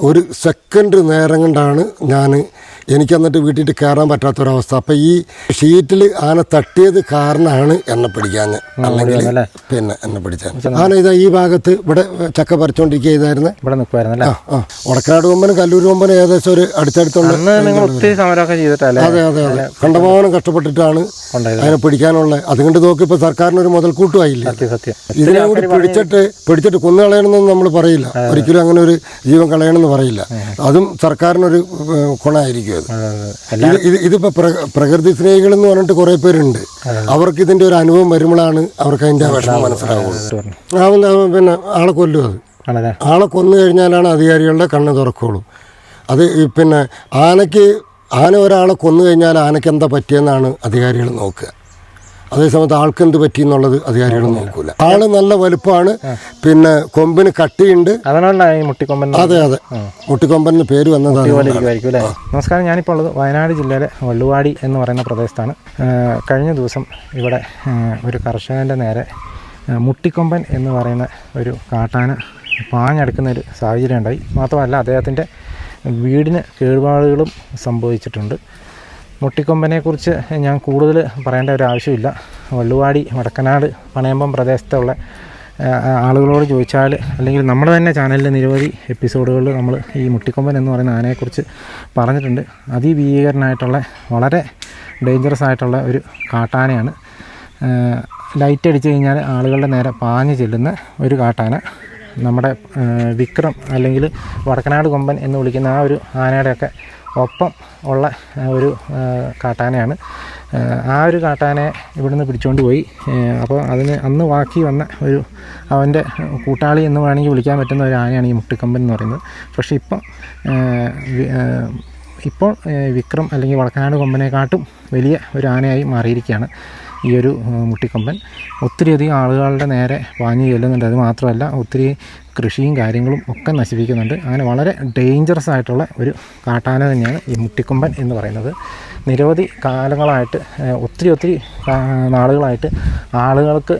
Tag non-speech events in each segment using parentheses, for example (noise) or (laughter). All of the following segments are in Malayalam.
ഒരു സെക്കൻഡ് നേരം കൊണ്ടാണ് ഞാൻ എനിക്ക് എന്നിട്ട് വീട്ടിൽ കയറാൻ പറ്റാത്തൊരവസ്ഥ. അപ്പം ഈ ഷീറ്റിൽ ആന തട്ടിയത് കാരണമാണ് എന്നെ പിടിക്കാൻ അല്ലെങ്കിൽ പിന്നെ എന്നെ പിടിച്ചാൽ ആന ഇതാ ഈ ഭാഗത്ത് ഇവിടെ ചക്ക പറിച്ചോണ്ടിരിക്കുന്നു ഇവിടെ നിൽക്കുമായിരുന്നു ആ വടക്കാട് കൊമ്പനും കല്ലൂർ കൊമ്പനും ഏകദേശം ഒരു അടുത്തടുത്തുള്ള അതെ അതെ അതെ. കണ്ടമാനം കഷ്ടപ്പെട്ടിട്ടാണ് അതിനെ പിടിക്കാനുള്ള. അതുകൊണ്ട് നോക്കി ഇപ്പൊ സർക്കാരിന് ഒരു മുതൽക്കൂട്ടുമായില്ലേ സത്യം സത്യം. ഇതിനെ കൂടി പിടിച്ചിട്ട് പിടിച്ചിട്ട് കൊന്നു കളയണമെന്നൊന്നും നമ്മൾ പറയില്ല. ഒരിക്കലും അങ്ങനെ ഒരു ജീവൻ കളയണമെന്ന് പറയില്ല. അതും സർക്കാരിനൊരു ഏഹ്, അത് എല്ലാ ഇത് ഇത് ഇതിപ്പോ പ്രകൃതി സ്നേഹികൾ എന്ന് പറഞ്ഞിട്ട് കുറെ പേരുണ്ട്. അവർക്ക് ഇതിന്റെ ഒരു അനുഭവം വരുമ്പോഴാണ് അവർക്ക് അതിന്റെ വിഷമം മനസ്സിലാവുള്ളൂ. പിന്നെ ആളെ കൊല്ലും അത്. ആളെ കൊന്നു കഴിഞ്ഞാലാണ് അധികാരികളുടെ കണ്ണ് തുറക്കുള്ളൂ. അത് പിന്നെ ആനയ്ക്ക് ആന ഒരാളെ കൊന്നു കഴിഞ്ഞാൽ ആനയ്ക്ക് എന്താ പറ്റിയെന്നാണ് അധികാരികൾ നോക്കുക. അതേസമയത്ത് ആൾക്ക് എന്ത് പറ്റി എന്നുള്ളത് അധികാരികൾ നോക്കൂല. ആൾ നല്ല വലുപ്പമാണ് പിന്നെ കൊമ്പിന് കട്ടിയുണ്ട്. മുട്ടിക്കൊമ്പൻ അതെ അതെ. മുട്ടിക്കൊമ്പന് പേര് അല്ലേ? നമസ്കാരം ഞാനിപ്പോൾ ഉള്ളത് വയനാട് ജില്ലയിലെ വള്ളുവാടി എന്ന് പറയുന്ന പ്രദേശത്താണ്. കഴിഞ്ഞ ദിവസം ഇവിടെ ഒരു കർഷകന്റെ നേരെ മുട്ടിക്കൊമ്പൻ എന്ന് പറയുന്ന ഒരു കാട്ടാന പാഞ്ഞെടുക്കുന്ന ഒരു സാഹചര്യം ഉണ്ടായി മാത്രമല്ല അദ്ദേഹത്തിന്റെ വീടിന് കേടുപാടുകളും സംഭവിച്ചിട്ടുണ്ട്. മുട്ടിക്കൊമ്പനെക്കുറിച്ച് ഞാൻ കൂടുതൽ പറയേണ്ട ഒരു ആവശ്യമില്ല. വള്ളുവാടി വടക്കനാട് പണയമ്പം പ്രദേശത്തുള്ള ആളുകളോട് ചോദിച്ചാൽ അല്ലെങ്കിൽ നമ്മുടെ തന്നെ ചാനലിൽ നിരവധി എപ്പിസോഡുകളിൽ നമ്മൾ ഈ മുട്ടിക്കൊമ്പൻ എന്ന് പറയുന്ന ആനയെക്കുറിച്ച് പറഞ്ഞിട്ടുണ്ട്. അതിഭീകരനായിട്ടുള്ള വളരെ ഡേഞ്ചറസ് ആയിട്ടുള്ള ഒരു കാട്ടാനയാണ്. ലൈറ്റ് അടിച്ചു കഴിഞ്ഞാൽ ആളുകളുടെ നേരെ പാഞ്ഞു ചെല്ലുന്ന ഒരു കാട്ടാന. നമ്മുടെ വിക്രം അല്ലെങ്കിൽ വടക്കനാട് കൊമ്പൻ എന്ന് വിളിക്കുന്ന ആ ഒരു ആനയുടെയൊക്കെ ഒപ്പം ഉള്ള ഒരു കാട്ടാനയാണ്. ആ, ഒരു കാട്ടാനെ ഇവിടുന്ന് പിടിച്ചുകൊണ്ട് പോയി. അപ്പോൾ അതിന് അന്ന് വാക്കി വന്ന ഒരു അവന്റെ കൂട്ടാളി എന്ന് വേണമെങ്കിൽ വിളിക്കാൻ പറ്റുന്ന ഒരു ആനയാണ് ഈ മുട്ടിക്കമ്പൻ എന്ന് പറയുന്നത്. പക്ഷേ ഇപ്പം ഇപ്പോൾ വിക്രം അല്ലെങ്കിൽ വടക്കനാട് കൊമ്പനെക്കാട്ടും വലിയ ഒരു ആനയായി മാറിയിരിക്കുകയാണ് ഈ ഒരു മുട്ടിക്കമ്പൻ ഒത്തിരിയധികം ആളുകളുടെ നേരെ പാഞ്ഞു ചെല്ലുന്നുണ്ട്. അത് മാത്രമല്ല ഒത്തിരി കൃഷിയും കാര്യങ്ങളും ഒക്കെ നശിപ്പിക്കുന്നുണ്ട്. അങ്ങനെ വളരെ ഡേഞ്ചറസ് ആയിട്ടുള്ള ഒരു കാട്ടാന തന്നെയാണ് ഈ മുട്ടിക്കൊമ്പൻ എന്ന് പറയുന്നത്. നിരവധി കാലങ്ങളായിട്ട് ഒത്തിരി ഒത്തിരി നാളുകളായിട്ട് ആളുകൾക്ക്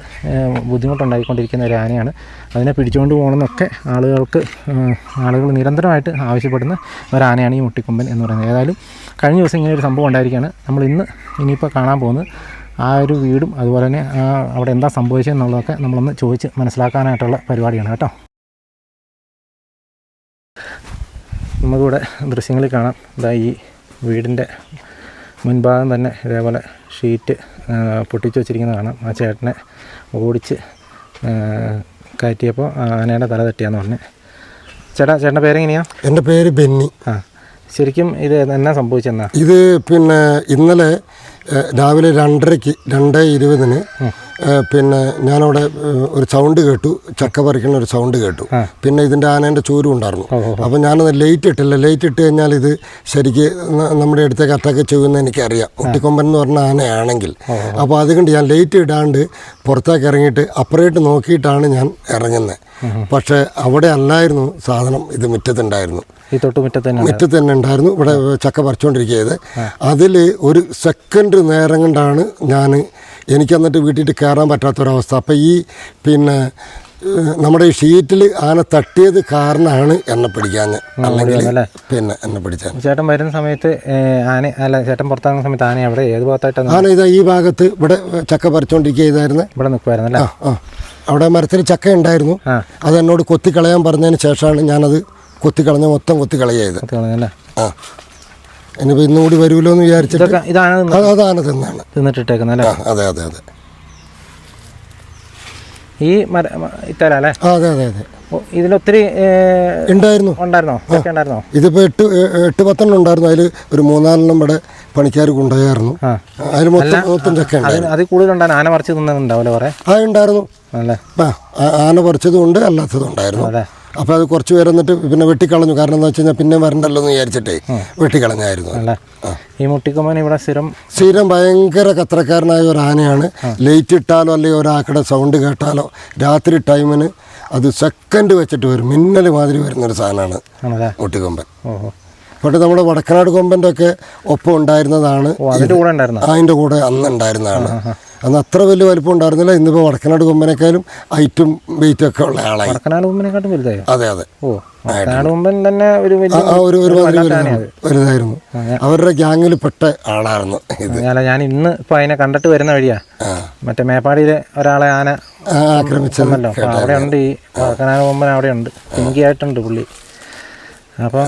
ബുദ്ധിമുട്ടുണ്ടായിക്കൊണ്ടിരിക്കുന്ന ഒരു ആനയാണ്. അതിനെ പിടിച്ചുകൊണ്ട് പോകണമെന്നൊക്കെ ആളുകൾക്ക് ആളുകൾ നിരന്തരമായിട്ട് ആവശ്യപ്പെടുന്ന ഒരു ആനയാണ് ഈ മുട്ടിക്കൊമ്പൻ എന്ന് പറയുന്നത്. ഏതായാലും കഴിഞ്ഞ ദിവസം ഇങ്ങനെ ഒരു സംഭവം ഉണ്ടായിരിക്കുകയാണ്. നമ്മൾ ഇന്ന് ഇനിയിപ്പോൾ കാണാൻ പോകുന്നത് ആ ഒരു വീടും അതുപോലെ തന്നെ അവിടെ എന്താ സംഭവിച്ചതെന്നുള്ളതൊക്കെ നമ്മളൊന്ന് ചോദിച്ച് മനസ്സിലാക്കാനായിട്ടുള്ള പരിപാടിയാണ് കേട്ടോ. നമുക്കിവിടെ ദൃശ്യങ്ങളിൽ കാണാം. ഇതാ ഈ വീടിന്റെ മുൻഭാഗം തന്നെ ഇതേപോലെ ഷീറ്റ് പൊട്ടിച്ചു വെച്ചിരിക്കുന്നത് കാണാം. ആ ചേട്ടനെ ഓടിച്ച് കയറ്റിയപ്പോൾ ആനയുടെ തല തട്ടിയാന്ന് പറഞ്ഞു. ചേട്ടാ ചേട്ടന്റെ പേരെങ്ങനെയാണ് എന്റെ പേര് ബെന്നി. ആ ശരിക്കും ഇത് എന്നാ സംഭവിച്ചെന്നാ? ഇത് പിന്നെ ഇന്നലെ രാവിലെ രണ്ടരയ്ക്ക് രണ്ട് ഇരുപതിന് പിന്നെ ഞാനവിടെ ഒരു സൗണ്ട് കേട്ടു. ചക്ക പറിക്കുന്ന ഒരു സൗണ്ട് കേട്ടു. പിന്നെ ഇതിന്റെ ആനേന്റെ ചോരും ഉണ്ടായിരുന്നു. അപ്പം ഞാനത് ലൈറ്റ് ഇട്ടില്ല. ലൈറ്റ് ഇട്ട് കഴിഞ്ഞാൽ ഇത് ശരിക്ക് നമ്മുടെ അടുത്തേക്ക് അറ്റാക്ക് ചെയ്യുമെന്ന് എനിക്കറിയാം. ഒട്ടിക്കൊമ്പൻ എന്ന് പറഞ്ഞ ആനയാണെങ്കിൽ. അപ്പോൾ അതുകൊണ്ട് ഞാൻ ലൈറ്റ് ഇടാണ്ട് പുറത്തേക്ക് ഇറങ്ങിയിട്ട് അപ്പുറമായിട്ട് നോക്കിയിട്ടാണ് ഞാൻ ഇറങ്ങുന്നത്. പക്ഷേ അവിടെ അല്ലായിരുന്നു സാധനം. ഇത് മുറ്റത്തുണ്ടായിരുന്നു. ഈ തൊട്ടുമുറ്റത്ത് തന്നെ മുറ്റത്ത് തന്നെ ഉണ്ടായിരുന്നു. ഇവിടെ ചക്ക പറിച്ചുകൊണ്ടിരിക്കുന്നത് അതിൽ ഒരു സെക്കൻഡ് നേരം കൊണ്ടാണ് ഞാൻ എനിക്ക് എന്നിട്ട് വീട്ടിൽ കയറാൻ പറ്റാത്തൊരവസ്ഥ. അപ്പം ഈ പിന്നെ നമ്മുടെ ഈ ഷീറ്റിൽ ആന തട്ടിയത് കാരണമാണ് എന്നെ പിടിക്കാൻ അല്ലെങ്കിൽ പിന്നെ എന്നെ പിടിച്ചാൽ ചേട്ടൻ വരുന്ന സമയത്ത് ആന അല്ല ചേട്ടൻ പുറത്തിറങ്ങുന്ന സമയത്ത് ആന അവിടെ ഏത് ഭാഗത്തായിട്ടാണ് ആന ഇതാ ഈ ഭാഗത്ത് ഇവിടെ ചക്ക പറിച്ചുകൊണ്ടിരിക്കുക ചെയ്തായിരുന്നു ഇവിടെ നിൽക്കുമായിരുന്നു അല്ലേ ആ. അവിടെ മരത്തിൽ ചക്ക ഉണ്ടായിരുന്നു അത് എന്നോട് കൊത്തിക്കളയാൻ പറഞ്ഞതിന് ശേഷമാണ് ഞാനത് കൊത്തിക്കളഞ്ഞ മൊത്തം കൊത്തിക്കളയത് ആ. ഇനിയിപ്പോൾ ഇന്നും കൂടി വരുമല്ലോ എന്ന് വിചാരിച്ചിട്ട് ഇതൊക്കെ ഇതാണ് തിന്ന് അത് അതാണ് തിന്നാണ്. തിന്നിട്ടിട്ടേക്കുന്നത് അല്ലേ? ആ അതെ അതെ അതെ. ഈ മര മ- ഇത്തര അല്ലേ? ആ അതെ അതെ അതെ. ഓ, ഇതിലൊത്തിരി ഏ, ഉണ്ടായിരുന്നു. ഉണ്ടായിരുന്നോ? ഒക്കെ ഉണ്ടായിരുന്നോ? ഇതിപ്പോൾ എട്ട് എ- എട്ട് പത്തെണ്ണം ഉണ്ടായിരുന്നു. അതിൽ ഒരു മൂന്നാലെണ്ണം ഇവിടെ പണിക്കാർ കൊണ്ടുപോയായിരുന്നു. ആ. അതിൽ മൊത്തം മൊത്തം ചക്ക ഉണ്ടായിരുന്നു. അതിൽ അതിൽ കൂടുതലുണ്ടായിരുന്നു ആന പറിച്ച് തിന്നുന്നുണ്ടാവല്ലോ കുറേ? ആ ഉണ്ടായിരുന്നു. അല്ലേ? ആ ആ- ആന പറിച്ചതും ഉണ്ട് അല്ലാത്തതും ഉണ്ടായിരുന്നു. അതെ. അപ്പോൾ അത് കുറച്ച് പേര് എന്നിട്ട് പിന്നെ വെട്ടിക്കളഞ്ഞു. കാരണം എന്താ വെച്ച് കഴിഞ്ഞാൽ പിന്നെ വരണ്ടല്ലോ എന്ന് വിചാരിച്ചിട്ടേ വെട്ടിക്കളഞ്ഞായിരുന്നു. ഈ മുട്ടിക്കുമാൻ ഇവിടെ സ്ഥിരം സ്ഥിരം ഭയങ്കര കത്രക്കാരനായ ഒരു ആനയാണ് ലൈറ്റ് ഇട്ടാലോ അല്ലെങ്കിൽ ഒരാക്കടെ സൗണ്ട് കേട്ടാലോ രാത്രി ടൈമിന് അത് സെക്കൻഡ് വെച്ചിട്ട് വരും മിന്നൽ മാതിരി വരുന്നൊരു സാധനമാണ് മുട്ടിക്കൊമ്പൻ. പക്ഷേ നമ്മുടെ വടക്കനാട് കൊമ്പന്റെ ഒക്കെ ഒപ്പം ഉണ്ടായിരുന്നതാണ് അതിന്റെ കൂടെ അതിന്റെ കൂടെ അന്ന് ഉണ്ടായിരുന്നതാണ് അന്ന് അത്ര വലിയ വലിപ്പം ഉണ്ടായിരുന്നില്ല. ഇന്നിപ്പോൾ വടക്കനാട് കൊമ്പനേക്കാളും ഹൈറ്റും വെയിറ്റും ഒക്കെ ഉള്ള ആളായി. വടക്കനാട് കൊമ്പനെക്കാട്ടും വലുതായോ? അതെ അതെ. ഓ വടക്കനാട് കൊമ്പൻ തന്നെ ഒരു ഒരു. വലുതായിരുന്നു. അവരുടെ ഗ്യാങ്ങിൽ പെട്ട ആളായിരുന്നു ഇത്. ഞാൻ ഇന്ന് ഇപ്പൊ അതിനെ കണ്ടിട്ട് വരുന്ന വഴിയാ. മറ്റേ മേപ്പാടിയിലെ ഒരാളെ ആന ആക്രമിച്ചല്ലോ അവിടെ ഉണ്ട് ഈ വടക്കനാട് കൊമ്പൻ അവിടെ ഉണ്ട് പിങ്കി ആയിട്ടുണ്ട് പുള്ളി അപ്പോൾ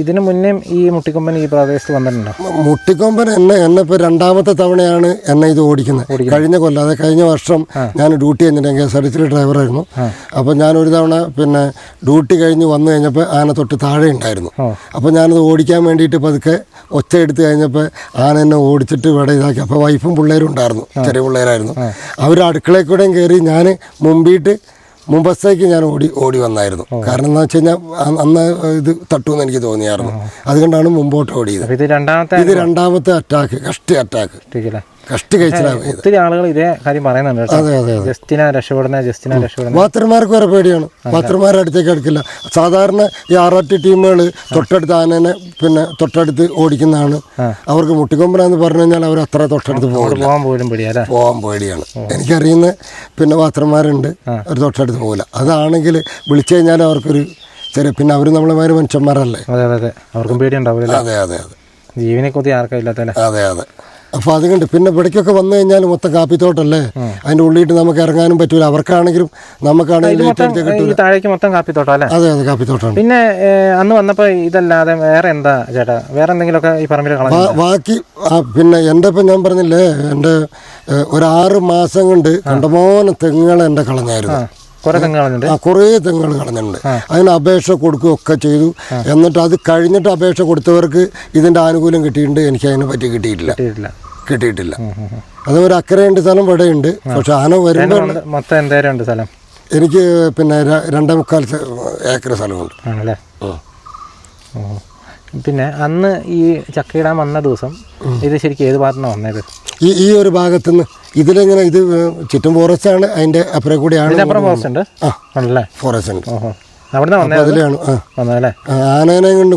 ഇതിനു മുന്നേ ഈ മുട്ടിക്കൊമ്പൻ ഈ പ്രദേശത്ത് വന്നിട്ടുണ്ടോ? മുട്ടിക്കൊമ്പൻ എന്നെ എന്നെ ഇപ്പോൾ രണ്ടാമത്തെ തവണയാണ് എന്നെ ഇത് ഓടിക്കുന്നത്. കഴിഞ്ഞ കൊല്ലം അതെ കഴിഞ്ഞ വർഷം ഞാൻ ഡ്യൂട്ടി കഴിഞ്ഞിട്ട് കെ എസ് ആർ ടി സിയിലെ ഡ്രൈവറായിരുന്നു അപ്പോൾ ഞാൻ ഒരു തവണ പിന്നെ ഡ്യൂട്ടി കഴിഞ്ഞ് വന്നു കഴിഞ്ഞപ്പോൾ ആന തൊട്ട് താഴെ ഉണ്ടായിരുന്നു. അപ്പൊ അപ്പോൾ ഞാനത് ഓടിക്കാൻ വേണ്ടിയിട്ട് പതുക്കെ ഒച്ച എടുത്തു കഴിഞ്ഞപ്പോൾ ആന എന്നെ ഓടിച്ചിട്ട് ഇവിടെ ഇതാക്കി. അപ്പോൾ വൈഫും പിള്ളേരും ഉണ്ടായിരുന്നു ചെറിയ പിള്ളേരായിരുന്നു. അവർ അടുക്കളയിൽ കൂടെയും കയറി ഞാൻ മുമ്പിട്ട് മുമ്പത്തേക്ക് ഞാൻ ഓടി ഓടി വന്നായിരുന്നു. കാരണം എന്താ വെച്ച് കഴിഞ്ഞാൽ അന്ന് ഇത് തട്ടുമെന്ന് എനിക്ക് തോന്നിയായിരുന്നു. അതുകൊണ്ടാണ് മുമ്പോട്ട് ഓടിയത്. ഇത് രണ്ടാമത്തെ അറ്റാക്ക് കഷ്ടി അറ്റാക്ക്? കഷ്ടി കഴിച്ചിലാണ് ഒത്തിരി ആളുകൾ ഇതേ കാര്യം പറയുന്നുണ്ട് അതെ അതെ ജസ്റ്റിന രക്ഷപ്പെടുന്ന ജസ്റ്റിന രക്ഷപ്പെടുന്ന. വാത്തർമാർക്ക് വരെ പേടിയാണ്. വാത്തർമാരുടെ അടുത്തേക്ക് അടുക്കില്ല സാധാരണ ഈ ആറാട്ടി ടീമുകൾ തൊട്ടടുത്ത് ആനനെ പിന്നെ തൊട്ടടുത്ത് ഓടിക്കുന്നതാണ്. അവർക്ക് മുട്ടിക്കൊമ്പനാന്ന് പറഞ്ഞു കഴിഞ്ഞാൽ അവർ അത്ര തൊട്ടടുത്ത് പോകില്ല. പോകാൻ പോലും പോകാൻ പേടിയാണ്. എനിക്കറിയുന്ന പിന്നെ വാത്രന്മാരുണ്ട് അവർ തൊട്ടടുത്ത് പോകില്ല. അതാണെങ്കിൽ വിളിച്ചു കഴിഞ്ഞാൽ അവർക്കൊരു ചെറിയ പിന്നെ അവർ നമ്മളെമാര് മനുഷ്യന്മാരല്ലേ? അതെ അതെ അതെ. അവർക്കും പേടിയുണ്ടാവില്ല അതെ അതെ അതെ. ജീവനെ കൊത്തി ആർക്കും ഇല്ലാത്തല്ലേ അതെ അതെ. അപ്പോൾ അതുകൊണ്ട് പിന്നെ ഇവിടേക്കൊക്കെ വന്നു കഴിഞ്ഞാൽ മൊത്തം കാപ്പിത്തോട്ടല്ലേ? അതിന്റെ ഉള്ളിയിട്ട് നമുക്ക് ഇറങ്ങാനും പറ്റൂല. അവർക്കാണെങ്കിലും നമുക്കാണെങ്കിലും താഴേക്ക് മൊത്തം കാപ്പിത്തോട്ടം അല്ലേ? അതെ അതെ കാപ്പിത്തോട്ടമാണ് പിന്നെ അന്ന് വന്നപ്പോ ഇതല്ലാതെ വേറെ എന്താ ചേട്ടാ? വേറെ എന്തെങ്കിലുമൊക്കെ ഈ പറമ്പിൽ ബാക്കി പിന്നെ എന്റെ ഇപ്പം ഞാൻ പറഞ്ഞില്ലേ എന്റെ ഒരാറ് ഒരു ആറ് മാസം കൊണ്ട് കണ്ടമാനം തെങ്ങുകൾ എന്റെ കളഞ്ഞായിരുന്നു. കുറെ തെങ്ങ് കളഞ്ഞിട്ടുണ്ട്? ആ കുറേ തെങ്ങുകൾ കളഞ്ഞിട്ടുണ്ട്. അതിന് അപേക്ഷ കൊടുക്കുകയൊക്കെ ചെയ്തു. എന്നിട്ട് അത് കഴിഞ്ഞിട്ട് അപേക്ഷ കൊടുത്തവർക്ക് ഇതിന്റെ ആനുകൂല്യം കിട്ടിയിട്ടുണ്ട്. എനിക്ക് അതിനെ പറ്റി കിട്ടിയിട്ടില്ല. കിട്ടിയിട്ടില്ല. അത് ഒരു അക്കരയുണ്ട് സ്ഥലം ഇവിടെയുണ്ട്. പക്ഷെ ആന വരുമ്പോൾ മൊത്തം- എന്തേരം ഉണ്ട് സ്ഥലം? എനിക്ക് പിന്നെ രണ്ടേ മുക്കാൽ ഏക്കർ സ്ഥലമുണ്ട്. ആണല്ലേ. ഓ. പിന്നെ അന്ന് ഈ ചക്കയിടാൻ വന്ന ദിവസം ഇത് ശരിക്കും ഏത് ഭാഗത്തുനിന്ന് വന്നത്? ഈ ഈ ഒരു ഭാഗത്തുനിന്ന് ഇതിലെങ്ങനെ ഇത് ചുറ്റും ഫോറസ്റ്റ് ആണ് അതിന്റെ അപ്പുറം കൂടിയാണ് അപ്പുറം ഫോറസ്റ്റ് ഉണ്ട്. ആ. ആണല്ലേ? ഫോറസ്റ്റ് ഉണ്ട്. അതിലാണ് ആനേനെ കൊണ്ട്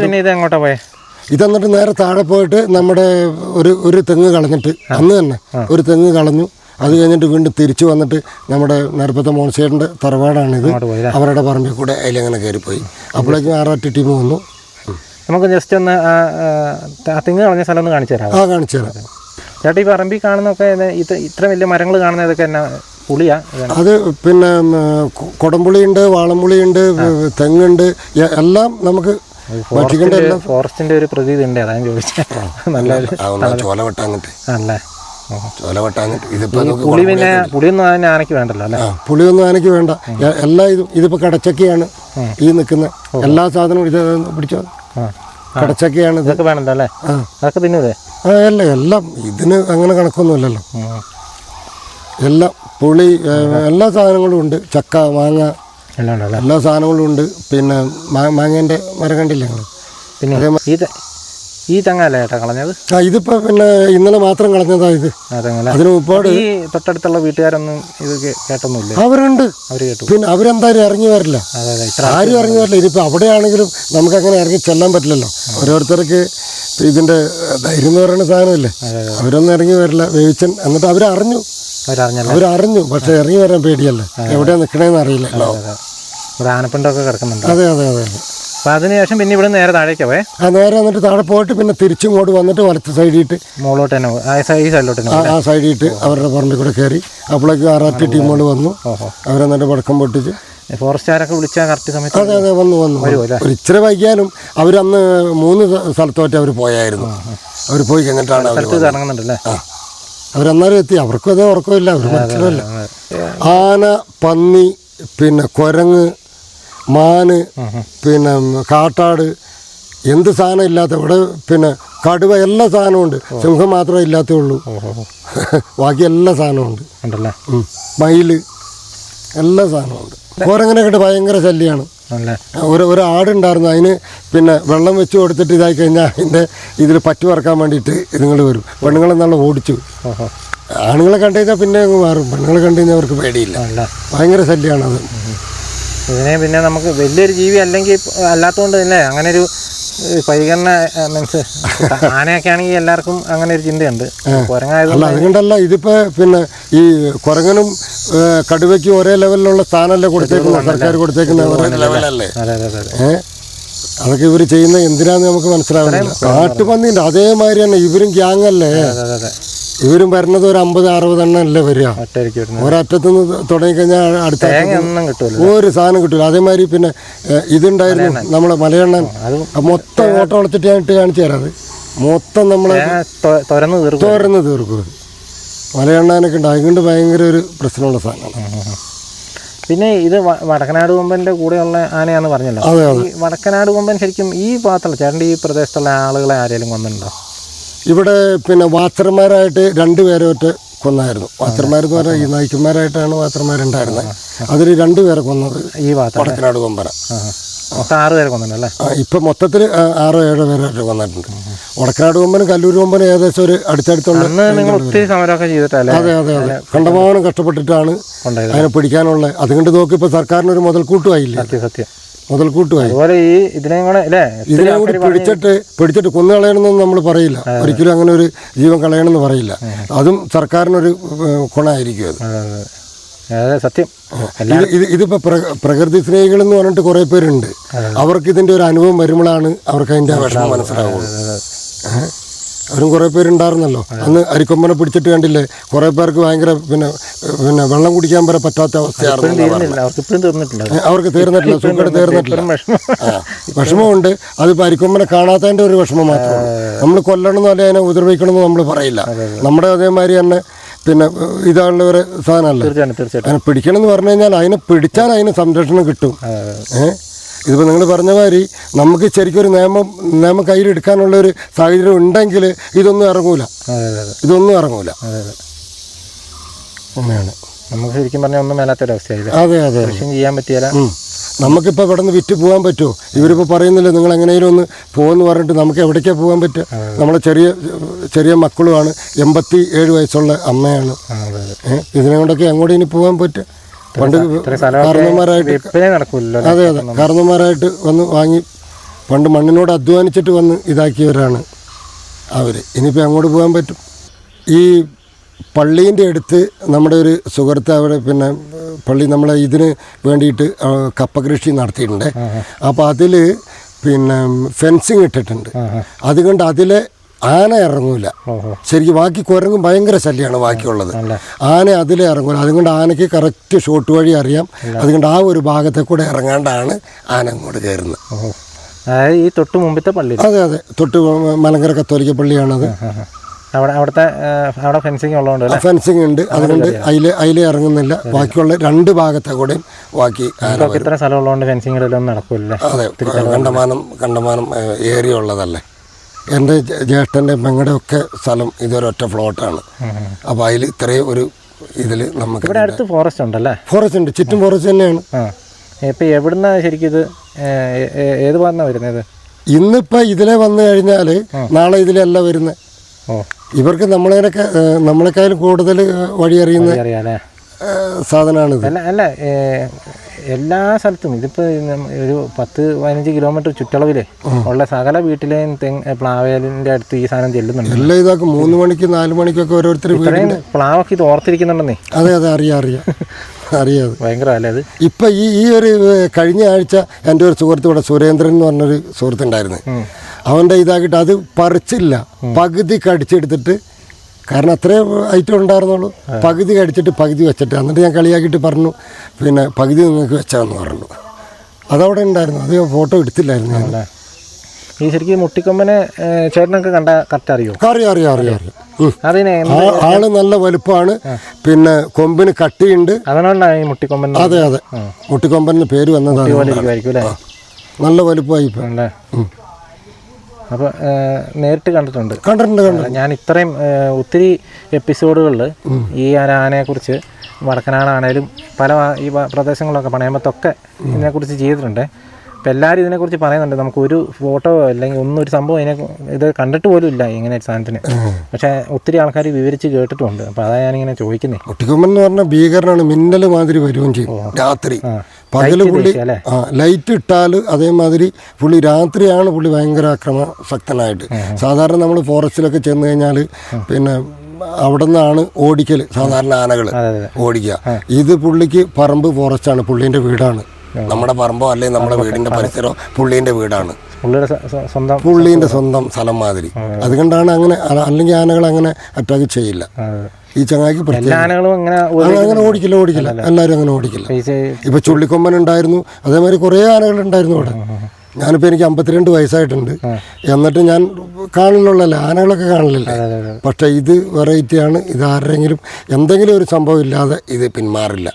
പിന്നെ ഇത് എങ്ങോട്ടാ പോയെ? ഇതന്നിട്ട് നേരെ താഴെ പോയിട്ട് നമ്മുടെ ഒരു ഒരു തെങ്ങ് കളഞ്ഞിട്ട് അന്ന് തന്നെ ഒരു തെങ്ങ് കളഞ്ഞു. അത് കഴിഞ്ഞിട്ട് വീണ്ടും തിരിച്ചു വന്നിട്ട് നമ്മുടെ നേരപ്പത്തെ മോൺസേറിന്റെ തറവാടാണിത്. അവരുടെ പറമ്പിൽ കൂടെ അതിലങ്ങനെ കയറിപ്പോയി. അപ്പോഴേക്കും ആറാട്ട് ടീം വന്നു. നമുക്ക് ജസ്റ്റ് ഒന്ന് തെങ്ങ് കളഞ്ഞ സ്ഥലം ഒന്ന് കാണിച്ചു തരാം ആ കാണിച്ചു തരാം. ചേട്ടാ ഈ പറമ്പിൽ കാണുന്നൊക്കെ ഇത് ഇത് ഇത്ര വലിയ മരങ്ങൾ കാണുന്നതൊക്കെ എന്നാ പുളിയാ. അത് പിന്നെ കൊടംപുളിയുണ്ട് വാളംപുളിയുണ്ട് തെങ്ങുണ്ട് എല്ലാം നമുക്ക് ഫോറസ്റ്റിന്റെ ഒരു പ്രതീതി ഉണ്ട് അതാണ് ചോദിച്ചത് നല്ല ചോല ആണല്ലേ? ഇതിപ്പോ നമുക്ക് പുളി പിന്നെ പുളിയൊന്നും അതിന് ആനയ്ക്ക് വേണ്ടല്ലോ അല്ലേ? പുളിയൊന്നും ആനയ്ക്ക് വേണ്ട. എല്ലാ ഇതും ഇതിപ്പോ കടച്ചക്കയാണ് ഈ നിൽക്കുന്ന. എല്ലാ സാധനവും ഇത് പിടിച്ചോ? കടച്ചക്കയാണ് ഇതൊക്കെ വേണല്ലോ അല്ലേ? അതൊക്കെ തിന്നൂതേ ആ അല്ല എല്ലാം ഇതിന് അങ്ങനെ കണക്കൊന്നുമില്ലല്ലോ. എല്ലാം പുളി എല്ലാ സാധനങ്ങളും ഉണ്ട്. ചക്ക മാങ്ങ എല്ലാം സാധനങ്ങളും ഉണ്ട്. പിന്നെ മാങ്ങേന്റെ മാങ്ങേന്റെ മരം കണ്ടില്ലേ പിന്നെ ഈ തെങ്ങല്ലേ ഏട്ടാ കളഞ്ഞത്? ആ ഇതിപ്പോൾ പിന്നെ ഇന്നലെ മാത്രം കളഞ്ഞതാ ഇത്. ആ തെങ്ങല്ലേ അതിന് മുപ്പാട് ഈ തൊട്ടടുത്തുള്ള വീട്ടുകാരൊന്നും ഇത് കേ- കേട്ടൊന്നുമില്ലേ. അവരുണ്ട്. അവർ കേട്ടു. പിന്നെ അവരെന്തായാലും ഇറങ്ങി വരില്ല. അതെ അതെ ഇത്ര ആരും ഇറങ്ങി വരില്ല. ഇനിയിപ്പോൾ അവിടെയാണെങ്കിലും നമുക്ക് അങ്ങനെ ഇറങ്ങി ചെല്ലാൻ പറ്റില്ലല്ലോ. ഓരോരുത്തർക്ക് ഇതിന്റെ ധൈര്യം എന്ന് പറയുന്ന സാധനമില്ലേ? അവരൊന്നും ഇറങ്ങി വരില്ല. വേവിച്ചൻ എന്നിട്ട് അവരറിഞ്ഞു. അവരറിഞ്ഞല്ലോ. അവരറിഞ്ഞു. പക്ഷെ ഇറങ്ങി വരാൻ പേടിയല്ലേ? എവിടെയാ നിൽക്കണേന്ന് അറിയില്ല അതെ. ഇവിടെ ആനപ്പിണ്ടൊക്കെ കിടക്കുന്നുണ്ട്? അതെ അതെ അതെ അതെ. അപ്പൊ അതിനുശേഷം പിന്നെ ഇവിടെ നേരെ താഴേക്ക് പോയേ. ആ നേരെ വന്നിട്ട് താഴെ പോയിട്ട് പിന്നെ തിരിച്ചിങ്ങോട്ട് വന്നിട്ട് വലത്ത് സൈഡിട്ട് മുകളിലോട്ട് തന്നെ. ആ സൈ- ഈ സൈഡിലോട്ട് തന്നെ ആ ആ സൈഡിട്ട് അവരുടെ പറമ്പിൽ കൂടെ കയറി. അപ്പോഴേക്കും ആറാറ്റി ടീമുകൾ വന്നു. അവരെ നല്ല പടക്കം പൊട്ടിച്ച്. ഫോറസ്റ്റുകാരൊക്കെ വിളിച്ചാൽ കറക്റ്റ് സമയത്ത് അതെ അതെ വന്നു വന്നു ഒരു ഇച്ചിരി വൈകിയാലും അവരന്ന് മൂന്ന് സ്ഥ- സ്ഥലത്തോട്ട് അവർ പോയായിരുന്നു. അവർ പോയി കഴിഞ്ഞിട്ടാണ് അവർ ഇത് ഇറങ്ങുന്നുണ്ടല്ലേ അവരന്നേരം എത്തി. അവർക്കും അതേ ഉറക്കമില്ല. അവർ മനസ്സിലല്ല ആന പന്നി പിന്നെ കുരങ്ങ് മാന് പിന്നെ കാട്ടാട് എന്ത് സാധനം ഇല്ലാത്ത ഇവിടെ പിന്നെ കടുവ എല്ലാ സാധനവും ഉണ്ട് സിംഹം മാത്രമേ ഇല്ലാത്തേ ഉള്ളൂ (laughs) ബാക്കി എല്ലാ സാധനവും ഉണ്ട് ഉണ്ടല്ലേ. മയിൽ എല്ലാ സാധനവും ഉണ്ട് കുരങ്ങനെ കിട്ട് ഭയങ്കര ശല്യമാണ് ഒരു ഒരു ആടുണ്ടായിരുന്നു. അതിന് പിന്നെ വെള്ളം വെച്ച് കൊടുത്തിട്ട് ഇതായി കഴിഞ്ഞാൽ അതിന്റെ ഇതിൽ പറ്റി പറക്കാൻ വേണ്ടിയിട്ട് ഇതുങ്ങൾ വരും. പെണ്ണുങ്ങളെ നല്ല ഓടിച്ചു. ആണുങ്ങളെ കണ്ടു കഴിഞ്ഞാൽ പിന്നെ അങ്ങ് മാറും. പെണ്ണുങ്ങളെ കണ്ടു കഴിഞ്ഞാൽ അവർക്ക് പേടിയില്ല. ഭയങ്കര ശല്യമാണ് അത്. ഇതിനെ പിന്നെ നമുക്ക് വലിയൊരു ജീവി അല്ലെങ്കിൽ അല്ലാത്തതുകൊണ്ട് തന്നെ അങ്ങനെ ഒരു പരിഗണന മീൻസ് ആനയൊക്കെ ആണെങ്കിൽ എല്ലാവർക്കും അങ്ങനെ ഒരു ചിന്തയുണ്ട്. കുരങ്ങായത് അല്ല അതുകൊണ്ടല്ല ഇതിപ്പോ പിന്നെ ഈ കുരങ്ങനും കടുവയ്ക്ക് ഒരേ ലെവലിലുള്ള സ്ഥാനമല്ലേ കൊടുത്തേക്കുന്നത് സർക്കാർ കൊടുത്തേക്കുന്ന ഒരേ ലെവലല്ലേ? അതൊക്കെ ഇവർ ചെയ്യുന്ന എന്തിനാന്ന് നമുക്ക് മനസ്സിലാവുന്നില്ല. കാട്ടുപന്നിന്റെ അതേമാതിരി തന്നെ ഇവരും ഗ്യാങ് ഇവരും വരുന്നത് ഒരു അമ്പത് അറുപത് എണ്ണം അല്ലേ വരിക? ഒരറ്റത്തു നിന്ന് തുടങ്ങിക്കഴിഞ്ഞാൽ അടുത്ത ഒരു സാധനം കിട്ടില്ല അതേമാതിരി പിന്നെ ഇതുണ്ടായിരുന്നു നമ്മളെ മലയെണ്ണൻ മൊത്തം ഓട്ടം വളർത്തിട്ടായിട്ട് ഞാൻ ഇട്ട് കാണിച്ചു തരാം അത്. മൊത്തം നമ്മളെ തുറന്ന് തുരന്ന് തീർക്കും. മലയെണ്ണാനൊക്കെ ഉണ്ട്. അതുകൊണ്ട് ഭയങ്കര ഒരു പ്രശ്നമുള്ള സാധനമാണ്. പിന്നെ ഇത് വടക്കനാട് കൊമ്പന്റെ കൂടെയുള്ള ആനയാന്ന് പറഞ്ഞല്ലോ. ഈ വടക്കനാട് കൊമ്പൻ ശരിക്കും ഈ ഭാഗത്തുള്ള ചേട്ടന്റെ ഈ പ്രദേശത്തുള്ള ആളുകളെ ആരെങ്കിലും കൊന്നിട്ടുണ്ടോ? ഇവിടെ പിന്നെ വാച്ചർമാരായിട്ട് രണ്ടുപേരെ ഒറ്റ കൊന്നായിരുന്നു. വാച്ചർമാരെന്ന് പറഞ്ഞാൽ ഈ നായ്ക്കന്മാരായിട്ടാണ് വാച്ചർമാരുണ്ടായിരുന്നത്. അതിൽ രണ്ടുപേരെ കൊന്നത് ഈ വടക്കനാട് കൊമ്പന. ആറ് പേരെ കൊന്നിട്ടുണ്ടല്ലേ ഇപ്പം മൊത്തത്തിൽ ആറോ ഏഴോ പേരെ കൊന്നിട്ടുണ്ട്. വടക്കനാട് കൊമ്പനും കല്ലൂർ കൊമ്പനും ഏകദേശം ഒരു അടുത്തടുത്തുള്ള ഒത്തിരി സമരമൊക്കെ ചെയ്തിട്ടല്ലേ? അതെ അതെ അതെ. കണ്ടമാനം കഷ്ടപ്പെട്ടിട്ടാണ് അതിനെ പിടിക്കാനുള്ള അതുകൊണ്ട് നോക്കി ഇപ്പോൾ സർക്കാരിനൊരു ഒരു സത്യം സത്യം. മുതൽക്കൂട്ടുമായി. അതുപോലെ ഈ ഇതിനെയും കൂടെ അല്ലേ? ഒത്തിരി ഇതിനെ കൂടി ആൾക്കാര് പറഞ്ഞ് പിടിച്ചിട്ട് പിടിച്ചിട്ട് കൊന്നു കളയണമെന്നൊന്നും നമ്മൾ പറയില്ല. ഒരിക്കലും അങ്ങനെ ഒരു ജീവൻ കളയണമെന്ന് പറയില്ല. അതും സർക്കാരിനൊരു ഗുണമായിരിക്കും അത്. സത്യം. ഇത് ഇതിപ്പോ പ്രകൃതി സ്നേഹികൾ എന്ന് പറഞ്ഞിട്ട് കുറെ പേരുണ്ട്. അവർക്ക് ഇതിന്റെ ഒരു അനുഭവം വരുമ്പോഴാണ് അവർക്ക് അതിന്റെ വിഷമം മനസ്സിലാവുള്ളൂ? അവരും കുറേ പേരുണ്ടായിരുന്നല്ലോ അന്ന് അരിക്കൊമ്പനെ പിടിച്ചിട്ട് കണ്ടില്ലേ? കുറേ പേർക്ക് ഭയങ്കര പിന്നെ പിന്നെ വെള്ളം കുടിക്കാൻ വരെ പറ്റാത്ത അവസ്ഥയായിരുന്നു അവർക്ക് തീർന്നിട്ടില്ല അവർക്ക് തീർന്നിട്ടില്ല വിഷമമുണ്ട്. അതിപ്പോൾ അരിക്കൊമ്പനെ കാണാത്തതിന്റെ ഒരു വിഷമം മാത്രമാണ് നമ്മൾ കൊല്ലണമെന്നോ അല്ലെങ്കിൽ അതിനെ ഉപദ്രവിക്കണമെന്നോ നമ്മൾ പറയില്ല. നമ്മുടെ അതേമാതിരി തന്നെ പിന്നെ ഇതാണുള്ള ഒരു സാധനമല്ല? അതിനെ പിടിക്കണമെന്ന് പറഞ്ഞു കഴിഞ്ഞാൽ അതിനെ പിടിച്ചാൽ അതിന് സംരക്ഷണം കിട്ടും. ഏഹ് ഇതിപ്പോൾ നിങ്ങൾ പറഞ്ഞ മാതിരി നമുക്ക് ശരിക്കൊരു നിയമം നിയമം കയ്യിലെടുക്കാനുള്ള ഒരു സാഹചര്യം ഉണ്ടെങ്കിൽ ഇതൊന്നും ഇറങ്ങൂല. ഇതൊന്നും ഇറങ്ങൂല. അങ്ങനെയാണ്. നമുക്ക് ശരിക്കും പറഞ്ഞാൽ ഒന്നും മേലാത്തൊരവസ്ഥയായില്ല അതെ അതെ ചെയ്യാൻ. നമുക്കിപ്പോൾ ഇവിടെ നിന്ന് വിറ്റ് പോകാൻ പറ്റുമോ? ഇവരിപ്പോൾ പറയുന്നില്ല നിങ്ങൾ എങ്ങനെയും ഒന്ന് പോകുമെന്ന് പറഞ്ഞിട്ട് നമുക്ക് എവിടേക്കാണ് പോകാൻ പറ്റുക? നമ്മളെ ചെറിയ ചെറിയ മക്കളുമാണ് എൺപത്തി ഏഴ് വയസ്സുള്ള അമ്മയാണ്. ഇതിനെ കൊണ്ടൊക്കെ അങ്ങോട്ട് ഇനി പോകാൻ പറ്റുക? പണ്ട് കാരണവന്മാരായിട്ട് അതെ അതെ. കാരണവന്മാരായിട്ട് വന്ന് വാങ്ങി പണ്ട് മണ്ണിനോട് അധ്വാനിച്ചിട്ട് വന്ന് ഇതാക്കിയവരാണ് അവർ ഇനിയിപ്പോൾ അങ്ങോട്ട് പോകാൻ പറ്റും. ഈ പള്ളീന്റെ അടുത്ത് നമ്മുടെ ഒരു സുഹൃത്ത് അവിടെ പിന്നെ പള്ളി നമ്മളെ ഇതിന് വേണ്ടിയിട്ട് കപ്പ കൃഷി നടത്തിയിട്ടുണ്ട്. അപ്പോൾ അതിൽ പിന്നെ ഫെൻസിങ് ഇട്ടിട്ടുണ്ട്. അതുകൊണ്ട് അതിൽ ആന ഇറങ്ങൂല. ശരിക്കും ബാക്കി കുരങ്ങും ഭയങ്കര ശല്യമാണ് ബാക്കിയുള്ളത്. ആന അതിലേ ഇറങ്ങൂല. അതുകൊണ്ട് ആനയ്ക്ക് കറക്റ്റ് ഷോട്ട് വഴി അറിയാം. അതുകൊണ്ട് ആ ഒരു ഭാഗത്തെ കൂടെ ഇറങ്ങാണ്ടാണ് ആന അങ്ങോട്ട് കയറുന്നത്. ഈ തൊട്ട് മുമ്പത്തെ പള്ളി അതെ അതെ. തൊട്ട് മലങ്കര കത്തോലിക്ക പള്ളിയാണത്. അവിടെ അവിടുത്തെ ആ, അവിടെ ഫെൻസിങ് ഉള്ളതുകൊണ്ട് ഫെൻസിങ് ഉണ്ട്. അതുകൊണ്ട് അതിൽ അതിൽ ഇറങ്ങുന്നില്ല. ബാക്കിയുള്ള രണ്ട് ഭാഗത്തെ കൂടെ ബാക്കി ഇത്ര സ്ഥലം ഉള്ളതുകൊണ്ട് നടക്കൂലല്ലേ? അതെ കണ്ടമാനം കണ്ടമാനം ഏരിയ ഉള്ളതല്ലേ? എന്റെ ജ്യേഷ്ഠന്റെ പെങ്ങളുടെ ഒക്കെ സ്ഥലം ഇതൊരു ഒറ്റ ഫ്ലോട്ടാണ്. അപ്പോൾ അതിൽ ഇത്രയും ഒരു ഇതിൽ നമുക്ക് ഇവിടെ അടുത്ത് ഫോറസ്റ്റ് ഉണ്ടല്ലേ? ഫോറസ്റ്റ് ഉണ്ട്. ചുറ്റും ഫോറസ്റ്റ് തന്നെയാണ്. ഇപ്പം എവിടുന്ന ശരിക്കും ഇത്? ഏത് ഭാഗത്താണ് വരുന്നത്? ഇന്നിപ്പോൾ ഇതിലെ വന്നു കഴിഞ്ഞാൽ നാളെ ഇതിലല്ല വരുന്നത്. ഇവർക്ക് നമ്മളതിനൊക്കെ നമ്മളെക്കാളും കൂടുതൽ വഴി സാധനമാണിത്. അല്ല അല്ല എല്ലാ സ്ഥലത്തും ഇതിപ്പോൾ ഒരു പത്ത് പതിനഞ്ച് കിലോമീറ്റർ ചുറ്റളവിലെ ഉള്ള സകല വീട്ടിലെയും തെങ്ങ് പ്ലാവേലിന്റെ അടുത്ത് ഈ സാധനം ചെല്ലുന്നുണ്ട്. എല്ലാം ഇതാക്കും. മൂന്ന് മണിക്ക് നാല് മണിക്കൊക്കെ ഓരോരുത്തർ പ്ലാവൊക്കെ ഇത് ഓർത്തിരിക്കുന്നുണ്ടെന്നേ. അതെ അതെ അറിയാം അറിയാം. (laughs) അറിയാതെ ഭയങ്കര അല്ലേ അത്? ഇപ്പം ഈ ഈ ഒരു കഴിഞ്ഞ ആഴ്ച എന്റെ ഒരു സുഹൃത്ത് ഇവിടെ സുരേന്ദ്രൻ എന്ന് പറഞ്ഞൊരു സുഹൃത്തുണ്ടായിരുന്നു. അവന്റെ ഇതാക്കിയിട്ട് അത് പറിച്ചില്ല. പകുതി കടിച്ചെടുത്തിട്ട് കാരണം അത്രേ ഐറ്റം ഉണ്ടായിരുന്നുള്ളൂ. പകുതി കടിച്ചിട്ട് പകുതി വെച്ചിട്ട് എന്നിട്ട് ഞാൻ കളിയാക്കിയിട്ട് പറഞ്ഞു പിന്നെ പകുതി നിങ്ങൾക്ക് വെച്ചാന്ന് പറഞ്ഞു. അതവിടെ ഉണ്ടായിരുന്നു. അത് ഫോട്ടോ എടുത്തില്ലായിരുന്നു ഞാൻ. ഈ ശരിക്കും മുട്ടിക്കൊമ്പനെ ചേട്ടനൊക്കെ കണ്ട കറക്റ്റ് അറിയോ? അറിയാം അറിയാം അറിയാം അറിയാം. ആൾ നല്ല വലുപ്പമാണ്. പിന്നെ കൊമ്പിന് കട്ടിയുണ്ട്. അതുകൊണ്ടാണ് ഈ മുട്ടിക്കൊമ്പൻ അതെ അതെ. മുട്ടിക്കൊമ്പന് പേര് വന്നതാണ് നല്ല വലുപ്പമായി അപ്പോൾ നേരിട്ട് കണ്ടിട്ടുണ്ട്. കണ്ടിട്ടുണ്ട് കണ്ടു ഞാൻ ഇത്രയും ഒത്തിരി എപ്പിസോഡുകളിൽ ഈ ആനയെക്കുറിച്ച് വടക്കനാടാണേലും പല ഈ പ്രദേശങ്ങളൊക്കെ പ്രദേശങ്ങളിലൊക്കെ പണയമ്പത്തൊക്കെ ഇതിനെക്കുറിച്ച് ചെയ്തിട്ടുണ്ട്. അപ്പം എല്ലാവരും ഇതിനെക്കുറിച്ച് പറയുന്നുണ്ട്. നമുക്ക് ഒരു ഫോട്ടോ അല്ലെങ്കിൽ ഒന്നും ഒരു സംഭവം ഇതിനെ ഇത് കണ്ടിട്ട് പോലും ഇല്ല ഇങ്ങനെ ഒരു സാധനത്തിന്. പക്ഷേ ഒത്തിരി ആൾക്കാർ വിവരിച്ച് കേട്ടിട്ടുണ്ട്. അപ്പോൾ അതാ ഞാനിങ്ങനെ ചോദിക്കുന്നത് മുട്ടിക്കൊമ്പൻ എന്ന് പറഞ്ഞാൽ ഭീകരനാണ് മിന്നൽ മാതിരി വരുകയും ചെയ്യും. രാത്രി. പകൽ പുള്ളി ആ ലൈറ്റ് ഇട്ടാൽ അതേമാതിരി പുള്ളി രാത്രിയാണ് പുള്ളി ഭയങ്കര അക്രമ ശക്തനായിട്ട് സാധാരണ നമ്മൾ ഫോറസ്റ്റിലൊക്കെ ചെന്ന് കഴിഞ്ഞാൽ പിന്നെ അവിടെ നിന്നാണ് ഓടിക്കൽ സാധാരണ ആനകൾ ഓടിക്കുക. ഇത് പുള്ളിക്ക് പറമ്പ് ഫോറസ്റ്റാണ് പുള്ളീന്റെ വീടാണ്. നമ്മുടെ പറമ്പോ അല്ലെങ്കിൽ നമ്മുടെ വീടിന്റെ പരിസരമോ പുള്ളീന്റെ വീടാണ്. പുള്ളിയുടെ സ്വന്തം പുള്ളീന്റെ സ്വന്തം സ്ഥലം മാതിരി അതുകൊണ്ടാണ് അങ്ങനെ അല്ല- അല്ലെങ്കിൽ ആനകൾ അങ്ങനെ അറ്റാക്ക് ചെയ്യില്ല. ഈ ചങ്ങായിക്ക് അങ്ങനെ അങ്ങനെ ഓടിക്കില്ല ഓടിക്കില്ല. എല്ലാവരും അങ്ങനെ ഓടിക്കില്ല. ഇപ്പൊ ചുള്ളിക്കൊമ്പൻ ഉണ്ടായിരുന്നു. അതേമാതിരി കുറേ ആനകൾ ഉണ്ടായിരുന്നു അവിടെ. ഞാനിപ്പോൾ എനിക്ക് അമ്പത്തിരണ്ട് വയസ്സായിട്ടുണ്ട്. എന്നിട്ട് ഞാൻ കാണലുള്ള ആനകളൊക്കെ കാണലില്ല. പക്ഷെ ഇത് വെറൈറ്റിയാണ് ഇത് ആരുടെങ്കിലും എന്തെങ്കിലും ഒരു സംഭവം ഇല്ലാതെ ഇത് പിന്മാറില്ല.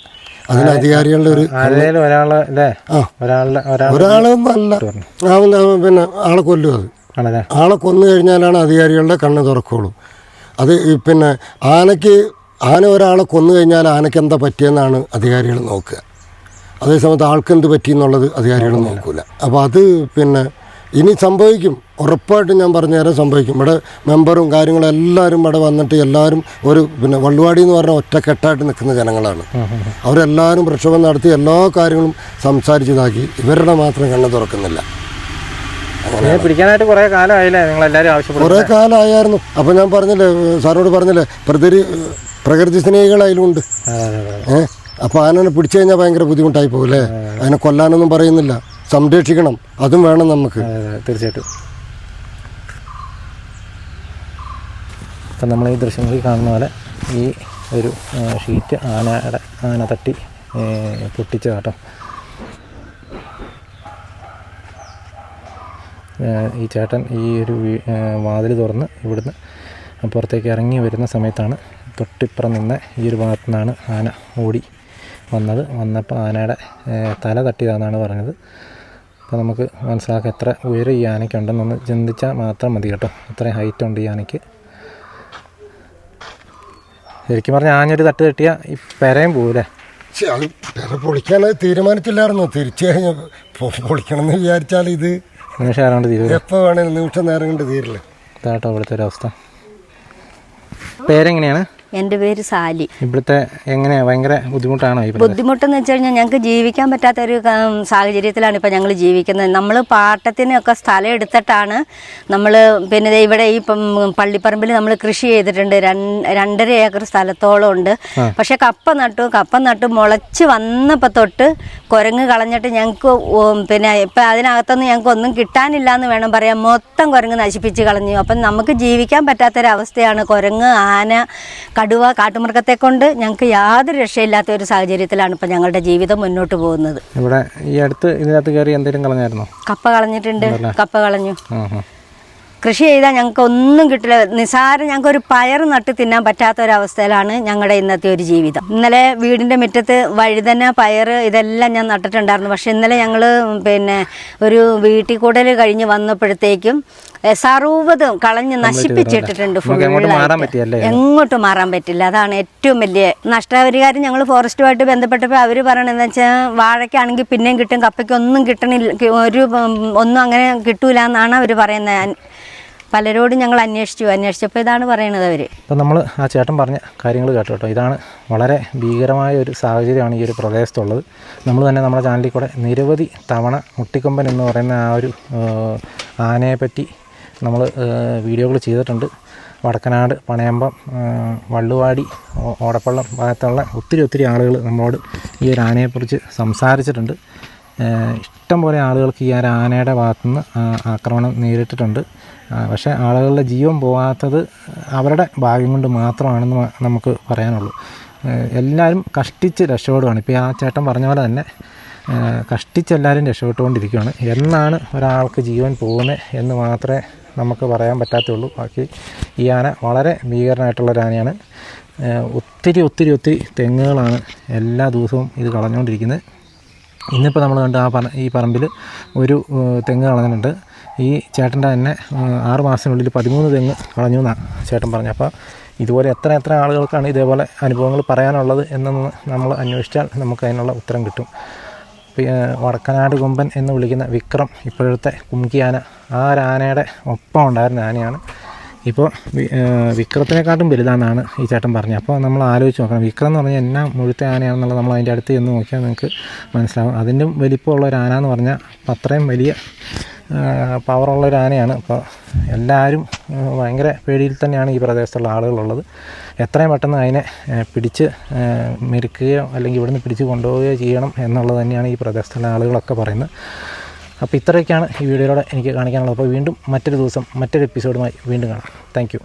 അതിന് അധികാരികളുടെ ഒരു ഒരാളെ ഒരാൾ അല്ലേ ആ. ഒരാളുടെ ഒരാൾ ഒരാളൊന്നും അല്ല അവൻ അവൻ പിന്നെ ആളെ കൊല്ലും അത്. ആളെ കൊന്നു കഴിഞ്ഞാലാണ് അധികാരികളുടെ കണ്ണ് തുറക്കുള്ളൂ. അത് പിന്നെ ആനയ്ക്ക് ആന ഒരാളെ കൊന്നു കഴിഞ്ഞാൽ ആനയ്ക്ക് എന്താ പറ്റിയെന്നാണ് അധികാരികൾ നോക്കുക. അതേസമയത്ത് ആൾക്ക് എന്ത് പറ്റി എന്നുള്ളത് അധികാരികൾ നോക്കൂല. അപ്പോൾ അത് പിന്നെ ഇനി സംഭവിക്കും. ഉറപ്പായിട്ടും ഞാൻ പറഞ്ഞു തരാൻ സംഭവിക്കും. ഇവിടെ മെമ്പറും കാര്യങ്ങളും എല്ലാവരും ഇവിടെ വന്നിട്ട് എല്ലാവരും ഒരു പിന്നെ വള്ളുവാടി എന്ന് പറഞ്ഞ ഒറ്റക്കെട്ടായിട്ട് നിൽക്കുന്ന ജനങ്ങളാണ്. അവരെല്ലാവരും പ്രക്ഷോഭം നടത്തി എല്ലാ കാര്യങ്ങളും സംസാരിച്ചതാക്കി. ഇവരുടെ മാത്രം കണ്ണ് തുറക്കുന്നില്ല. പിടിക്കാനായിട്ട് കുറെ കാലമായില്ലേ? നിങ്ങൾ എല്ലാവരും കുറേ കാലമായിരുന്നു. അപ്പോൾ ഞാൻ പറഞ്ഞില്ലേ സാറോട് പറഞ്ഞില്ലേ പ്രകൃതി പ്രകൃതി സ്നേഹികൾ അതിലുണ്ട്. അതെ അതെ അതെ ഏഹ് അപ്പോൾ ആനനെ പിടിച്ചു കഴിഞ്ഞാൽ ഭയങ്കര ബുദ്ധിമുട്ടായി പോകില്ലേ അതിനെ കൊല്ലാനൊന്നും പറയുന്നില്ല. സംരക്ഷിക്കണം. അതും വേണം നമുക്ക്. തീർച്ചയായിട്ടും. ഇപ്പം നമ്മൾ ഈ ദൃശ്യങ്ങളിൽ കാണുന്ന പോലെ ഈ ഒരു ഷീറ്റ് ആനയുടെ ആന തട്ടി പൊട്ടിച്ച പൊട്ടിച്ചതാട്ടോ ഈ ചേട്ടൻ ഈ ഒരു വാതിൽ തുറന്ന് ഇവിടുന്ന് പുറത്തേക്ക് ഇറങ്ങി വരുന്ന സമയത്താണ് തൊട്ടിപ്പുറം നിന്ന് ഈ ഒരു ഭാഗത്തു നിന്നാണ് ആന ഓടി വന്നത്. വന്നപ്പോൾ ആനയുടെ തല തട്ടിയതാണെന്നാണ് പറഞ്ഞത്. അപ്പോൾ നമുക്ക് മനസ്സിലാക്കാം എത്ര ഉയരം ഈ ആനയ്ക്കുണ്ടെന്നൊന്ന് ചിന്തിച്ചാൽ മാത്രം മതി കേട്ടോ. അത്രയും ഹൈറ്റ് ഉണ്ട് ഈ ആനയ്ക്ക്. ശരിക്കും പറഞ്ഞാൽ ആഞ്ഞൊരു തട്ട് തട്ടിയ ഈ പെരയും പോകൂലേ പക്ഷെ അത് പെര പൊളിക്കാൻ തീരുമാനിച്ചില്ലായിരുന്നു? തിരിച്ചു കഴിഞ്ഞ പൊളിക്കണം എന്ന് വിചാരിച്ചാൽ ഇത് നിമിഷം ആരാണ്ട് എപ്പോൾ വേണേലും നിമിഷം നേരം കൊണ്ട് തീരില്ല? ഇതാട്ടോ ഇവിടുത്തെ ഒരു അവസ്ഥ പേരെങ്ങനെയാണ്? എന്റെ പേര് സാലി. ഇവിടുത്തെ എങ്ങനെയാ? ഭയങ്കര ബുദ്ധിമുട്ടാണോ ബുദ്ധിമുട്ടെന്ന് വെച്ച് കഴിഞ്ഞാൽ ഞങ്ങൾക്ക് ജീവിക്കാൻ പറ്റാത്ത ഒരു സാഹചര്യത്തിലാണ് ഇപ്പം ഞങ്ങൾ ജീവിക്കുന്നത്. നമ്മൾ പാട്ടത്തിനൊക്കെ സ്ഥലം എടുത്തിട്ടാണ് നമ്മൾ പിന്നെ ഇവിടെ ഈ പള്ളിപ്പറമ്പിൽ നമ്മൾ കൃഷി ചെയ്തിട്ടുണ്ട്. രണ്ട് രണ്ടര ഏക്കർ സ്ഥലത്തോളം ഉണ്ട്. പക്ഷെ കപ്പ നട്ടു കപ്പ നട്ടു മുളച്ച് വന്നപ്പോൾ തൊട്ട് കുരങ്ങ് കളഞ്ഞിട്ട് ഞങ്ങൾക്ക് പിന്നെ ഇപ്പം അതിനകത്തൊന്നും ഞങ്ങൾക്ക് ഒന്നും കിട്ടാനില്ല എന്ന് വേണം പറയാം മൊത്തം കുരങ്ങ് നശിപ്പിച്ച് കളഞ്ഞു. അപ്പം നമുക്ക് ജീവിക്കാൻ പറ്റാത്തൊരവസ്ഥയാണ് കുരങ്ങ് ആന കടുവ കാട്ടുമൃഗത്തെ കൊണ്ട് ഞങ്ങൾക്ക് യാതൊരു രക്ഷയില്ലാത്ത ഒരു സാഹചര്യത്തിലാണ് ഇപ്പം ഞങ്ങളുടെ ജീവിതം മുന്നോട്ട് പോകുന്നത്. ഇവിടെ ഈ അടുത്ത് ഇതിനകത്ത് കയറി എന്തെങ്കിലും കളഞ്ഞായിരുന്നോ? കപ്പ കളഞ്ഞിട്ടുണ്ട്. കപ്പ കളഞ്ഞു. കൃഷി ചെയ്താൽ ഞങ്ങൾക്ക് ഒന്നും കിട്ടില്ല. നിസാരം ഞങ്ങൾക്ക് ഒരു പയർ നട്ട് തിന്നാൻ പറ്റാത്ത ഒരവസ്ഥയിലാണ് ഞങ്ങളുടെ ഇന്നത്തെ ഒരു ജീവിതം. ഇന്നലെ വീടിന്റെ മുറ്റത്ത് വഴുതന പയർ ഇതെല്ലാം ഞാൻ നട്ടിട്ടുണ്ടായിരുന്നു. പക്ഷെ ഇന്നലെ ഞങ്ങൾ പിന്നെ ഒരു വീട്ടിൽ കൂടൽ കഴിഞ്ഞ് വന്നപ്പോഴത്തേക്കും സർവതും കളഞ്ഞ് നശിപ്പിച്ചിട്ടിട്ടുണ്ട് നമുക്ക് എങ്ങോട്ടും മാറാൻ ഫുള്ളായിട്ട് എങ്ങോട്ട് മാറാൻ പറ്റില്ല. അതാണ് ഏറ്റവും വലിയ നഷ്ടപരിഹാരം ഞങ്ങൾ ഫോറസ്റ്റുമായിട്ട് ബന്ധപ്പെട്ടപ്പോൾ അവർ പറയണതെന്ന് വെച്ചാൽ വാഴയ്ക്കാണെങ്കിൽ പിന്നെയും കിട്ടും കപ്പയ്ക്കൊന്നും കിട്ടണില്ല ഒരു ഒന്നും അങ്ങനെ കിട്ടൂല എന്നാണ് അവർ പറയുന്നത്. പലരോടും ഞങ്ങൾ അന്വേഷിച്ചു അന്വേഷിച്ചപ്പോൾ ഇതാണ് പറയണത് അവർ അപ്പം നമ്മൾ ആ ചേട്ടൻ പറഞ്ഞ കാര്യങ്ങൾ കേട്ടോ കേട്ടോ. ഇതാണ് വളരെ ഭീകരമായ ഒരു സാഹചര്യമാണ് ഈ ഒരു പ്രദേശത്തുള്ളത്. നമ്മൾ തന്നെ നമ്മുടെ ചാനലിൽ കൂടെ നിരവധി തവണ മുട്ടിക്കൊമ്പൻ എന്ന് പറയുന്ന ആ ഒരു ആനയെ പറ്റി നമ്മൾ വീഡിയോകൾ ചെയ്തിട്ടുണ്ട്. വടക്കനാട് പണയമ്പം വള്ളുവാടി ഓടപ്പള്ളം ഭാഗത്തുള്ള ഒത്തിരി ഒത്തിരി ആളുകൾ നമ്മളോട് ഈ ഒരു ആനയെക്കുറിച്ച് സംസാരിച്ചിട്ടുണ്ട്. ഇഷ്ടം പോലെ ആളുകൾക്ക് ഈ ഒരു ആനയുടെ ഭാഗത്തുനിന്ന് ആക്രമണം നേരിട്ടിട്ടുണ്ട്. പക്ഷേ ആളുകളുടെ ജീവൻ പോകാത്തത് അവരുടെ ഭാഗ്യം കൊണ്ട് മാത്രമാണെന്ന് നമുക്ക് പറയാനുള്ളൂ. എല്ലാവരും കഷ്ടിച്ച് രക്ഷപ്പെടുകയാണ് ഇപ്പോൾ ആ ചേട്ടൻ പറഞ്ഞ പോലെ തന്നെ കഷ്ടിച്ച് എല്ലാവരും രക്ഷപ്പെട്ടുകൊണ്ടിരിക്കുകയാണ് എന്നാണ് ഒരാൾക്ക് ജീവൻ പോകുന്നത് എന്ന് മാത്രമേ നമുക്ക് പറയാൻ പറ്റാത്തുള്ളൂ. ബാക്കി ഈ ആന വളരെ ഭീകരനായിട്ടുള്ള ഒരു ആനയാണ്. ഒത്തിരി ഒത്തിരി ഒത്തിരി തെങ്ങുകളാണ് എല്ലാ ദിവസവും ഇത് കളഞ്ഞുകൊണ്ടിരിക്കുന്നത്. ഇന്നിപ്പോൾ നമ്മൾ കണ്ട ആ പറ ഈ പറമ്പിൽ ഒരു തെങ്ങ് കളഞ്ഞിട്ടുണ്ട്. ഈ ചേട്ടന്റെ തന്നെ ആറ് മാസത്തിനുള്ളിൽ പതിമൂന്ന് തെങ്ങ് കളഞ്ഞു എന്നാണ് ചേട്ടൻ പറഞ്ഞത്. അപ്പോൾ ഇതുപോലെ എത്ര എത്ര ആളുകൾക്കാണ് ഇതേപോലെ അനുഭവങ്ങൾ പറയാനുള്ളത് എന്നൊന്ന് നമ്മൾ അന്വേഷിച്ചാൽ നമുക്ക് അതിനുള്ള ഉത്തരം കിട്ടും. വടക്കനാട് കൊമ്പൻ എന്ന് വിളിക്കുന്ന വിക്രം ഇപ്പോഴത്തെ കുംകിയാന ആ ഒരു ആനയുടെ ഒപ്പം ഉണ്ടായിരുന്ന ആനയാണ്. ഇപ്പോൾ വിക്രത്തിനെക്കാട്ടും വലുതാണെന്നാണ് ഈ ചേട്ടൻ പറഞ്ഞത്. അപ്പോൾ നമ്മൾ ആലോചിച്ച് നോക്കണം. വിക്രം എന്ന് പറഞ്ഞാൽ എന്നാ മുഴുത്ത ആനയാണെന്നുള്ളത് നമ്മൾ അതിന്റെ അടുത്ത് ചെന്ന് നോക്കിയാൽ നിങ്ങൾക്ക് മനസ്സിലാവും. അതിന്റെ വലിപ്പമുള്ള ഒരു ആന എന്ന് പറഞ്ഞാൽ അത്രയും വലിയ പവറുള്ള ഒരു ആനയാണ്. അപ്പോൾ എല്ലാവരും ഭയങ്കര പേടിയിൽ തന്നെയാണ് ഈ പ്രദേശത്തുള്ള ആളുകളുള്ളത്. എത്രയും പെട്ടെന്ന് അതിനെ പിടിച്ച് മെരുക്കുകയോ അല്ലെങ്കിൽ ഇവിടുന്ന് പിടിച്ച് കൊണ്ടുപോവുകയോ ചെയ്യണം എന്നുള്ളത് തന്നെയാണ് ഈ പ്രദേശത്തുള്ള ആളുകളൊക്കെ പറയുന്നത്. അപ്പോൾ ഇത്രയൊക്കെയാണ് ഈ വീഡിയോയിലൂടെ എനിക്ക് കാണിക്കാനുള്ളത്. അപ്പോൾ വീണ്ടും മറ്റൊരു ദിവസം മറ്റൊരു എപ്പിസോഡുമായി വീണ്ടും കാണാം. താങ്ക്